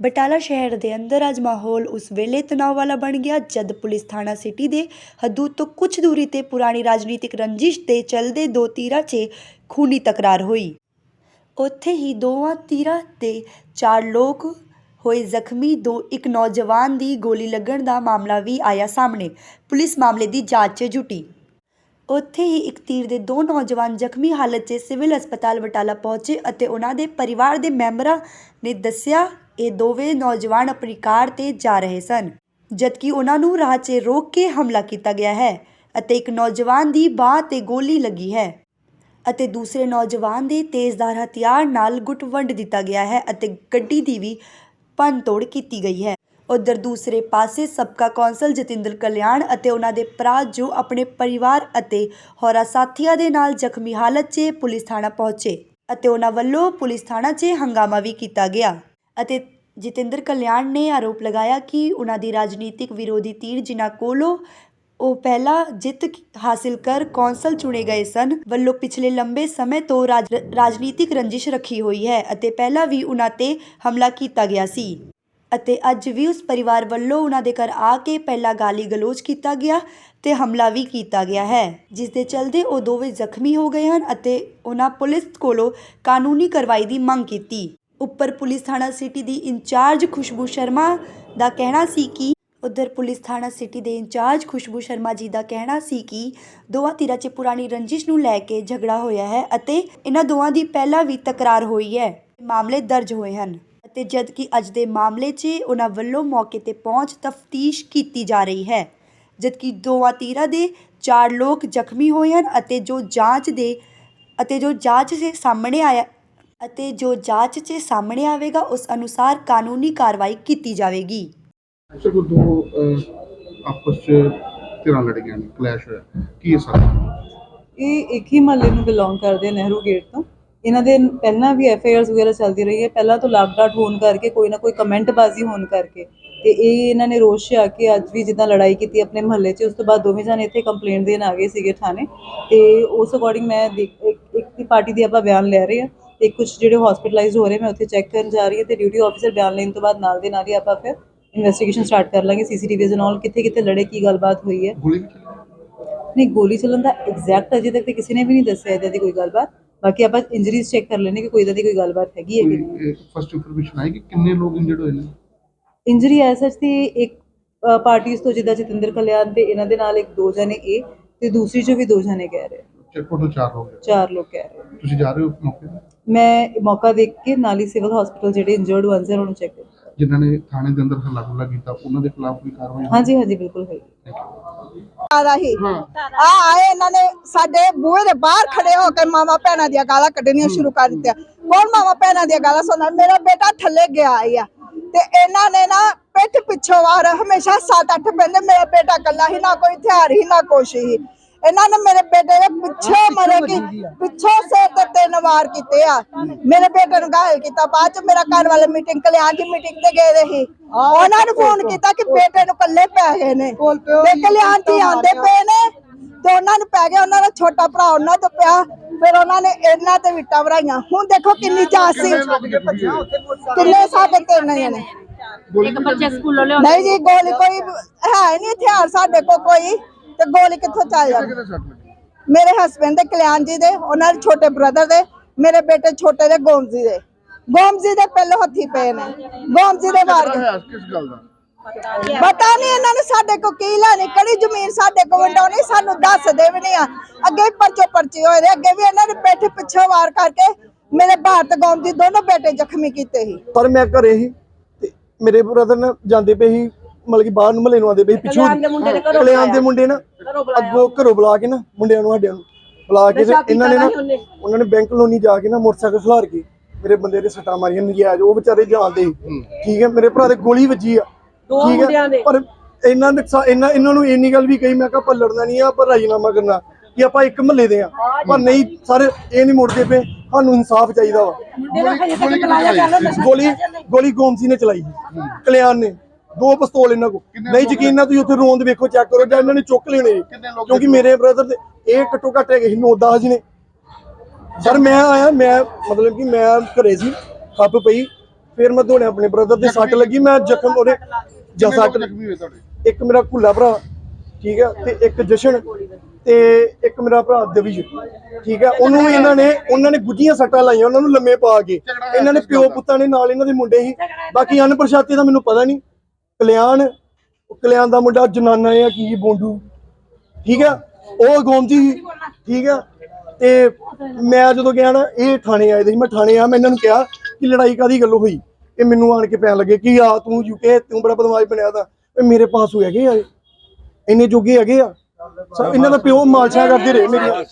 ਬਟਾਲਾ ਸ਼ਹਿਰ ਦੇ ਅੰਦਰ ਅੱਜ ਮਾਹੌਲ ਉਸ ਵੇਲੇ ਤਣਾਅ ਵਾਲਾ ਬਣ ਗਿਆ, ਜਦ ਪੁਲਿਸ ਥਾਣਾ ਸਿਟੀ ਦੇ ਹਦੂਦ ਤੋਂ ਕੁਝ ਦੂਰੀ ਤੇ ਪੁਰਾਣੀ ਰਾਜਨੀਤਿਕ ਰੰਜਿਸ਼ ਦੇ ਚਲਦੇ ਦੋ ਤੀਰਾਂ 'ਚ ਖੂਨੀ ਤਕਰਾਰ ਹੋਈ। ਉੱਥੇ ਹੀ ਦੋਵਾਂ ਤੀਰਾਂ ਦੇ ਚਾਰ ਲੋਕ ਹੋਏ ਜ਼ਖਮੀ, ਦੋ ਇੱਕ ਨੌਜਵਾਨ ਦੀ ਗੋਲੀ ਲੱਗਣ ਦਾ ਮਾਮਲਾ ਵੀ ਆਇਆ ਸਾਹਮਣੇ। ਪੁਲਿਸ ਮਾਮਲੇ ਦੀ ਜਾਂਚ 'ਚ ਜੁਟੀ। ਉੱਥੇ ਹੀ ਇੱਕ ਤੀਰ ਦੇ ਦੋ ਨੌਜਵਾਨ ਜ਼ਖਮੀ ਹਾਲਤ 'ਚ ਸਿਵਲ ਹਸਪਤਾਲ ਬਟਾਲਾ ਪਹੁੰਚੇ ਅਤੇ ਉਹਨਾਂ ਦੇ ਪਰਿਵਾਰ ਦੇ ਮੈਂਬਰਾਂ ਨੇ ਦੱਸਿਆ ਇਹ ਦੋਵੇਂ ਨੌਜਵਾਨ ਆਪਣੀ ਕਾਰ ਤੇ ਜਾ ਰਹੇ ਸਨ। ਜਦਕਿ ਉਹਨਾਂ ਨੂੰ ਰਾਹ 'ਚ ਰੋਕ ਕੇ ਹਮਲਾ ਕੀਤਾ ਗਿਆ ਹੈ ਅਤੇ ਇੱਕ ਨੌਜਵਾਨ ਦੀ ਬਾਹ ਤੇ ਗੋਲੀ ਲੱਗੀ ਹੈ ਅਤੇ ਦੂਸਰੇ ਨੌਜਵਾਨ ਦੇ ਤੇਜ਼ਧਾਰ ਹਥਿਆਰ ਨਾਲ ਗੁੱਟ ਵੰਡ ਦਿੱਤਾ ਗਿਆ ਹੈ ਅਤੇ ਗੱਡੀ ਦੀ ਵੀ ਭੰਨਤੋੜ ਕੀਤੀ ਗਈ ਹੈ। ਉਧਰ ਦੂਸਰੇ ਪਾਸੇ ਸਬਕਾ ਕੌਂਸਲ ਜਤਿੰਦਰ ਕਲਿਆਣ ਅਤੇ ਉਹਨਾਂ ਦੇ ਭਰਾ ਜੋ ਆਪਣੇ ਪਰਿਵਾਰ ਅਤੇ ਹੋਰਾਂ ਸਾਥੀਆਂ ਦੇ ਨਾਲ ਜ਼ਖਮੀ ਹਾਲਤ 'ਚ ਪੁਲਿਸ ਥਾਣਾ ਪਹੁੰਚੇ ਅਤੇ ਉਹਨਾਂ ਵੱਲੋਂ ਪੁਲਿਸ ਥਾਣਾ 'ਚ ਹੰਗਾਮਾ ਵੀ ਕੀਤਾ ਗਿਆ। ਅਤੇ ਜਤਿੰਦਰ ਕਲਿਆਣ ਨੇ ਆਰੋਪ ਲਗਾਇਆ ਕਿ ਉਹਨਾਂ ਦੀ ਰਾਜਨੀਤਿਕ ਵਿਰੋਧੀ ਧਿਰ ਜਿਨ੍ਹਾਂ ਕੋਲੋਂ ਉਹ ਪਹਿਲਾਂ ਜਿੱਤ ਹਾਸਿਲ ਕਰ ਕੌਂਸਲ ਚੁਣੇ ਗਏ ਸਨ, ਵੱਲੋਂ ਪਿਛਲੇ ਲੰਬੇ ਸਮੇਂ ਤੋਂ ਰਾਜ- ਰਾਜਨੀਤਿਕ ਰੰਜਿਸ਼ ਰੱਖੀ ਹੋਈ ਹੈ ਅਤੇ ਪਹਿਲਾਂ ਵੀ ਉਹਨਾਂ ਤੇ ਹਮਲਾ ਕੀਤਾ ਗਿਆ ਸੀ। ਅਤੇ ਅੱਜ ਵੀ ਉਸ ਪਰਿਵਾਰ ਵੱਲੋਂ ਉਹਨਾਂ ਦੇ ਘਰ ਆ ਕੇ ਪਹਿਲਾਂ ਗਾਲੀ ਗਲੋਚ ਕੀਤਾ ਗਿਆ ਤੇ ਹਮਲਾ ਵੀ ਕੀਤਾ ਗਿਆ ਹੈ। ਜਿਸ ਦੇ ਚਲਦੇ ਉਹ ਦੋਵੇਂ ਜ਼ਖਮੀ ਹੋ ਗਏ ਹਨ ਅਤੇ ਉਹਨਾਂ ਪੁਲਿਸ ਕੋਲੋਂ ਕਾਨੂੰਨੀ ਕਾਰਵਾਈ ਦੀ ਮੰਗ ਕੀਤੀ। ਉੱਪਰ ਪੁਲਿਸ ਥਾਣਾ ਸਿਟੀ ਦੀ ਇੰਚਾਰਜ ਖੁਸ਼ਬੂ ਸ਼ਰਮਾ ਦਾ ਕਹਿਣਾ ਸੀ ਕਿ ਉਧਰ ਪੁਲਿਸ ਥਾਣਾ ਸਿਟੀ ਦੇ ਇੰਚਾਰਜ ਖੁਸ਼ਬੂ ਸ਼ਰਮਾ ਜੀ ਦਾ ਕਹਿਣਾ ਸੀ ਕਿ ਦੋਵਾਂ ਧਿਰਾਂ 'ਚ ਪੁਰਾਣੀ ਰੰਜਿਸ਼ ਨੂੰ ਲੈ ਕੇ ਝਗੜਾ ਹੋਇਆ ਹੈ ਅਤੇ ਇਹਨਾਂ ਦੋਵਾਂ ਦੀ ਪਹਿਲਾਂ ਵੀ ਤਕਰਾਰ ਹੋਈ ਹੈ। ਮਾਮਲੇ ਦਰਜ ਹੋਏ ਹਨ ਅਤੇ ਜਦ ਕਿ ਅੱਜ ਦੇ ਮਾਮਲੇ 'ਚ ਉਹਨਾਂ ਵੱਲੋਂ ਮੌਕੇ ਤੇ ਪਹੁੰਚ ਤਫਤੀਸ਼ ਕੀਤੀ ਜਾ ਰਹੀ ਹੈ, ਜਦਕਿ ਦੋਵਾਂ ਧਿਰਾਂ ਦੇ ਚਾਰ ਲੋਕ ਜ਼ਖਮੀ ਹੋਏ ਹਨ ਅਤੇ ਜੋ ਜਾਂਚ ਦੇ ਅਤੇ ਜੋ ਜਾਂਚ ਦੇ ਸਾਹਮਣੇ ਆਇਆ ਅਤੇ ਜੋ ਜਾਂਚ 'ਚ ਸਾਹਮਣੇ ਆਵੇਗਾ ਉਸ ਅਨੁਸਾਰ ਕਾਨੂੰਨੀ ਕਾਰਵਾਈ ਕੀਤੀ ਜਾਵੇਗੀ। ਅੱਛਾ ਕੋ ਦੋ ਅਹ, ਆਪਸ ਚ ਧਿਰਾਂ ਲੜੀਆਂ ਨੇ ਕਲੈਸ਼ ਹੋਇਆ। ਕੀ ਹੈ ਸਰ? ਇਹ ਇੱਕ ਹੀ ਮਹੱਲੇ ਨੂੰ ਬਿਲੋਂਗ ਕਰਦੇ ਆ ਨਹਿਰੂ ਗੇਟ ਤੋਂ। ਇਹਨਾਂ ਦੇ ਪਹਿਲਾਂ ਵੀ ਐਫ ਆਈ ਆਰਸ ਵਗੈਰਾ ਚੱਲਦੀ ਰਹੀ ਹੈ। ਪਹਿਲਾਂ ਤੋਂ ਲਾਕਡਾਊਨ ਹੋਣ ਕਰਕੇ ਕੋਈ ਨਾ ਕੋਈ ਕਮੈਂਟ ਬਾਜ਼ੀ ਹੋਣ ਕਰਕੇ। ਤੇ ਇਹ ਇਹਨਾਂ ਨੇ ਰੋਸ਼ 'ਚ ਆ ਕੇ ਅੱਜ ਵੀ ਜਿੱਦਾਂ ਲੜਾਈ ਕੀਤੀ ਆਪਣੇ ਮਹੱਲੇ 'ਚ ਉਸ ਤੋਂ ਬਾਅਦ ਦੋਵੇਂ ਜਣੇ ਇੱਥੇ ਕੰਪਲੇਂਟ ਦੇਣ ਆ ਗਏ ਸੀਗੇ ਥਾਣੇ। ਤੇ ਉਸ ਅਕੋਰਡਿੰਗ ਮੈਂ ਦੇਖ- ਇੱਕ ਇੱਕ ਦੀ ਪਾਰਟੀ ਦੀ ਆਪਾਂ ਬਿਆਨ ਲੈ ਰਹੇ ਹਾਂ। ਤੇ ਕੁਝ ਜਿਹੜੇ ਹਸਪੀਟਲਾਈਜ਼ਡ ਹੋ ਰਹੇ ਮੈਂ ਉੱਥੇ ਚੈੱਕ ਕਰਨ ਜਾ ਰਹੀ ਹਾਂ ਤੇ ਡਿਊਟੀ ਆਫੀਸਰ ਬਿਆਨ ਲੈਣ ਤੋਂ ਬਾਅਦ ਨਾਲ ਦੇ ਨਾਲ ਹੀ ਆਪਾਂ ਫਿਰ ਇਨਵੈਸਟੀਗੇਸ਼ਨ ਸਟਾਰਟ ਕਰ ਲਾਂਗੇ ਸੀਸੀਟੀਵੀਜ਼ ਨਾਲ ਕਿੱਥੇ ਕਿੱਥੇ ਲੜੇ ਕੀ ਗੱਲਬਾਤ ਹੋਈ ਹੈ। ਨਹੀਂ ਗੋਲੀ ਚੱਲਣ ਦਾ ਐਗਜ਼ੈਕਟ ਅਜੇ ਤੱਕ ਤੇ ਕਿਸੇ ਨੇ ਵੀ ਨਹੀਂ ਦੱਸਿਆ ਇਹਦਾ ਕੋਈ ਗੱਲਬਾਤ। ਬਾਕੀ ਆਪਾਂ ਇੰਜਰੀਜ਼ ਚੈੱਕ ਕਰ ਲੈਣੇ ਕਿ ਕੋਈ ਇਦਾਂ ਦੀ ਕੋਈ ਗੱਲਬਾਤ ਹੈਗੀ ਹੈ ਕਿ ਨਹੀਂ। ਫਸਟ ਇਨਫੋਰਮੇਸ਼ਨ ਆਈ ਕਿ ਕਿੰਨੇ ਲੋਕ ਇੰਜਰਡ ਹੋਏ ਨੇ? ਇੰਜਰੀ ਐ ਸੱਚ ਤੇ ਇੱਕ ਪਾਰਟੀਆਂ ਤੋਂ ਜਿੱਦਾਂ ਜਤਿੰਦਰ ਕਲਿਆਣ ਤੇ ਇਹਨਾਂ ਦੇ ਨਾਲ ਇੱਕ ਦੋ ਜਣੇ ਇਹ ਤੇ ਦੂਸਰੀ ਚੋਂ ਵੀ ਦੋ ਜਣੇ ਕਹਿ ਰਹੇ। ਚੈੱਕ ਟੋਟਲ 4 ਲੋਕ ਹੈ ਚਾਰ ਲੋਕ ਕਹਿ ਰਹੇ ਤੁਸੀਂ ਜਾ ਰਹੇ ਹੋ ਮੌਕੇ ਤੇ? ਮੈਂ ਇਹ ਮੌਕਾ ਦੇਖ ਕੇ ਨਾਲ ਹੀ ਸਿਵਲ ਹਸਪੀਟਲ ਜਿਹੜੇ ਇੰਜਰਡ ਵਨਸ ਹੈ ਉਹਨਾਂ ਨੂੰ ਚੈੱਕ ਕਰ ਜਿਨ੍ਹਾਂ ਨੇ ਥਾਣੇ ਦੇ ਅੰਦਰ ਹੱਲਾ ਗੁੱਲਾ ਕੀਤਾ ਉਹਨਾਂ ਦੇ ਖਿਲਾਫ ਵੀ ਕਾਰਵਾਈ ਹੋਈ? ਹਾਂਜੀ ਹਾਂਜੀ ਬਿਲਕੁਲ ਹੈ Thank you. ਆ ਰਹੀ। ਆ ਆਏ ਇਹਨਾਂ ਨੇ ਸਾਡੇ ਬੂਹੇ ਦੇ ਬਾਹਰ ਖੜੇ ਹੋ ਕੇ ਮਾਵਾ ਭੈਣਾਂ ਦੀਆਂ ਗਾਲਾਂ ਕੱਢਣੀਆਂ ਸ਼ੁਰੂ ਕਰ ਦਿੱਤੀਆਂ। ਕੌਣ ਮਾਵਾ ਭੈਣਾਂ ਦੀਆਂ ਗਾਲਾਂ ਸੁਣਦਾ? ਮੇਰਾ ਬੇਟਾ ਥੱਲੇ ਗਿਆ ਹੀ ਆ ਤੇ ਇਹਨਾਂ ਨੇ ਨਾ ਪਿੱਠ ਪਿੱਛੋਂ ਵਾਰ ਹਮੇਸ਼ਾ ਸੱਤ ਅੱਠ ਬੰਦੇ ਮੇਰਾ ਬੇਟਾ ਕੱਲਾ ਹੀ ਨਾ ਕੋਈ ਹਥਿਆਰ ਹੀ ਨਾ ਕੁਛ ਹੀ। ਇਹਨਾਂ ਨੇ ਮੇਰੇ ਬੇਟੇ ਦੇ ਪਿੱਛੇ ਮਰੇ ਕਿ? ਪਿੱਛੋਂ ਸਿਰ ਤੇ ਤਿੰਨ ਵਾਰ ਕੀਤੇ ਆ। ਮੇਰੇ ਬੇਟੇ ਨੂੰ ਘਾਇਲ ਕੀਤਾ। ਬਾਅਦ ਚ ਮੇਰਾ ਘਰ ਵਾਲੇ ਮੀਟਿੰਗ ਕਲਿਆਣ ਦੀ ਮੀਟਿੰਗ ਤੇ ਗਏ ਰਹੇ ਸੀ ਉਹਨਾਂ ਨੂੰ ਫੋਨ ਕੀਤਾ ਕਿ ਬੇਟੇ ਨੂੰ ਕੱਲੇ ਪੈ ਗਏ ਨੇ। ਤੇ ਕਲਿਆਣ ਜੀ ਆਂਦੇ ਪਏ ਨੇ ਤੇ ਉਹਨਾਂ ਨੂੰ ਪੈ ਗਿਆ ਉਹਨਾਂ ਦਾ ਛੋਟਾ ਭਰਾ ਉਹਨਾਂ ਤੋਂ ਪਿਆ। ਫਿਰ ਉਹਨਾਂ ਨੇ ਇਹਨਾਂ ਤੇ ਵਿਟਾ ਭਰਾਈਆਂ। ਹੁਣ ਦੇਖੋ ਕਿੰਨੀ ਚਾਸ ਸੀ। ਕਿੰਨੇ ਸਾਡੇ ਤਿੰਨ ਜਣੇ ਇੱਕ ਬੱਚੇ ਸਕੂਲੋਂ ਲਿਆਉਂਦੇ ਨਹੀਂ ਜੀ ਗੋਲੀ ਕੋਈ ਹੈ ਨਹੀਂ ਹਥਿਆਰ ਸਾਡੇ ਕੋਲ ਕੋਈ। ਤੇ ਗੋਲੀ ਕਿੱਥੋਂ ਚੱਲ ਜਾਣੀ ਕਿਹਦੇ ਸੱਟ ਲੱਗੀ? ਮੇਰੇ ਹਸਬੰਡ ਦੇ ਕਲਿਆਣ ਜੀ ਦੇ ਉਹਨਾਂ ਦੇ ਛੋਟੇ ਬ੍ਰਦਰ ਦੇ ਮੇਰੇ ਬੇਟੇ ਛੋਟੇ ਦੇ ਗੋਮਜੀ ਦੇ। ਗੋਮਜੀ ਦੇ ਪਹਿਲੇ ਹੱਥੀ ਪਏ ਨੇ। ਗੋਮਜੀ ਦੇ ਮਾਰ ਕਿਸ ਗੱਲ ਦਾ? ਪਤਾ ਨਹੀਂ ਇਹਨਾਂ ਨੇ ਸਾਡੇ ਕੋ ਕੀ ਲੈਣੀ ਕਿਹੜੀ ਜ਼ਮੀਨ ਸਾਡੇ ਕੋ ਵੰਡਾਉਣੀ ਸਾਨੂੰ ਦੱਸਦੇ ਵੀ ਨਹੀਂ ਆ। ਅੱਗੇ ਪਰਚੋ ਪਰਚੇ ਹੋਏ ਨੇ ਅੱਗੇ ਵੀ ਇਹਨਾਂ ਨੇ ਪਿੱਠ ਪਿੱਛੇ ਵਾਰ ਕਰਕੇ ਮੇਰੇ ਭਾਰਤ ਕੌਮ ਦੀ ਦੋਨੋਂ ਬੇਟੇ ਜ਼ਖਮੀ ਕੀਤੇ ਸੀ। ਪਰ ਮੈਂ ਘਰੇ ਸੀ ਤੇ ਮੇਰੇ ਬ੍ਰਦਰ ਨੇ ਜਾਂਦੇ ਪਏ ਸੀ। ਮਤਲਬ ਕਿ ਬਾਹਰ ਨੂੰ ਮਹੱਲੇ ਨੂੰ ਆਉਂਦੇ ਸੀ ਪਿੱਛੋਂ ਕਲਿਆਣ ਦੇ ਮੁੰਡੇ ਨਾ ਅੱਗੋਂ ਘਰੋਂ ਬੁਲਾ ਕੇ ਨਾ ਮੁੰਡਿਆਂ ਨੂੰ ਸਾਡਿਆਂ ਨੂੰ ਬੁਲਾ ਕੇ ਤੇ ਇਹਨਾਂ ਨੇ ਨਾ ਉਹਨਾਂ। ਨੇ ਬੈਂਕ ਲੋਨੀ ਜਾ ਕੇ ਨਾ ਮੋਟਰਸਾਈਕਲ ਖਿਲਾਰ ਕੇ ਮੇਰੇ ਬੰਦੇ ਦੇ ਸੱਟਾਂ ਮਾਰੀਆਂ ਨਜਾਇਜ਼ ਉਹ ਵਿਚਾਰੇ ਜਾਣਦੇ ਸੀ। ਠੀਕ ਹੈ ਮੇਰੇ ਭਰਾ ਦੇ ਗੋਲੀ ਵੱਜੀ ਆ। ਠੀਕ ਹੈ ਪਰ ਇਹਨਾਂ ਨੁਕਸਾ ਇਹਨਾਂ ਇਹਨਾਂ ਨੂੰ ਇੰਨੀ ਗੱਲ ਵੀ ਕਹੀ ਮੈਂ ਕਿਹਾ ਆਪਾਂ ਲੜਨਾ ਨਹੀਂ ਆ ਆਪਾਂ ਰਾਜੀਨਾਮਾ ਕਰਨਾ ਕਿ ਆਪਾਂ ਇੱਕ ਮਹੱਲੇ ਦੇ ਆ। ਪਰ ਨਹੀਂ ਸਾਰੇ ਇਹ ਨਹੀਂ ਮੁੜਦੇ ਪਏ ਸਾਨੂੰ ਇਨਸਾਫ ਚਾਹੀਦਾ ਵਾ। ਗੋਲੀ ਗੋਲੀ ਗੋਮਸੀ ਨੇ ਚਲਾਈ ਕਲਿਆਣ ਨੇ। ਦੋ ਪਿਸਤੌਲ ਇਹਨਾਂ ਕੋ ਨਹੀਂ ਯਕੀਨ ਨਾ? ਤੁਸੀਂ ਉੱਥੇ ਰੋਂਦ ਵੇਖੋ ਚੈੱਕ ਕਰੋ ਜਾਂ ਇਹਨਾਂ ਨੇ ਚੁੱਕ ਲੈਣੇ। ਜੀ। ਕਿਉਂਕਿ ਮੇਰੇ ਬ੍ਰਦਰ ਦੇ ਇਹ ਘੱਟੋ ਘੱਟ ਹੈਗੇ ਸੀ 9-10 ਜਣੇ। ਸਰ ਮੈਂ ਆਇਆ ਮੈਂ ਮਤਲਬ ਕਿ ਮੈਂ ਘਰੇ ਸੀ ਖੱਪ ਪਈ। ਫਿਰ ਮੈਂ ਦੌੜਿਆ ਆਪਣੇ ਬ੍ਰਦਰ ਦੇ ਸੱਟ ਲੱਗੀ ਮੈਂ ਜ਼ਖਮ ਉਹਦੇ ਜਾਂ ਸੱਟ ਇੱਕ ਮੇਰਾ ਭੁੱਲਾ ਭਰਾ ਠੀਕ ਹੈ ਤੇ ਇੱਕ ਜਸ਼ਨ ਤੇ ਇੱਕ ਮੇਰਾ ਭਰਾ ਦਵਿਜ ਠੀਕ ਹੈ ਉਹਨੂੰ ਵੀ ਇਹਨਾਂ ਨੇ ਉਹਨਾਂ ਨੇ ਗੁੱਝੀਆਂ ਸੱਟਾਂ ਲਾਈਆਂ ਉਹਨਾਂ ਨੂੰ ਲੰਮੇ ਪਾ ਕੇ। ਇਹਨਾਂ ਨੇ ਪਿਓ ਪੁੱਤਾਂ ਨੇ ਨਾਲ ਇਹਨਾਂ ਦੇ ਮੁੰਡੇ ਸੀ। ਬਾਕੀ ਅਨਪਛਾਤੇ ਦਾ ਮੈਨੂੰ ਪਤਾ ਨਹੀਂ। ਕਲਿਆਣ ਕਲਿਆਣ ਦਾ ਮੁੰਡਾ ਜਨਾਨਾ ਆ, ਕੀ ਬੋਂਡੂ। ਠੀਕ ਹੈ ਉਹ ਗੋਮਤੀ ਠੀਕ ਹੈ ਤੇ ਮੈਂ ਜਦੋਂ ਗਿਆ ਨਾ, ਇਹ ਥਾਣੇ ਆਏ ਦੇ ਸੀ। ਮੈਂ ਥਾਣੇ ਆ ਮੈਂ ਇਹਨਾਂ ਨੂੰ ਕਿਹਾ ਕਿ ਲੜਾਈ ਕਾਦੀ ਗੱਲੋਂ ਹੋਈ? ਇਹ ਮੈਨੂੰ ਆਣ ਕੇ ਪੈਣ ਲੱਗੇ ਕਿ ਆ, ਤੂੰ ਯੂਕੇ ਤੂੰ ਬੜਾ ਬਦਮਾਸ਼ ਬਣਿਆ ਤਾਂ। ਮੇਰੇ ਪਾਸ ਹੋਏ ਹੈਗੇ ਆ ਇੰਨੇ ਜੋਗੇ ਹੈਗੇ ਆ। ਇਹਨਾਂ ਦਾ ਪਿਓ ਮਾਲਸ਼ਾ ਕਰਦੇ ਰਹੇ ਮੇਰੀਆਂ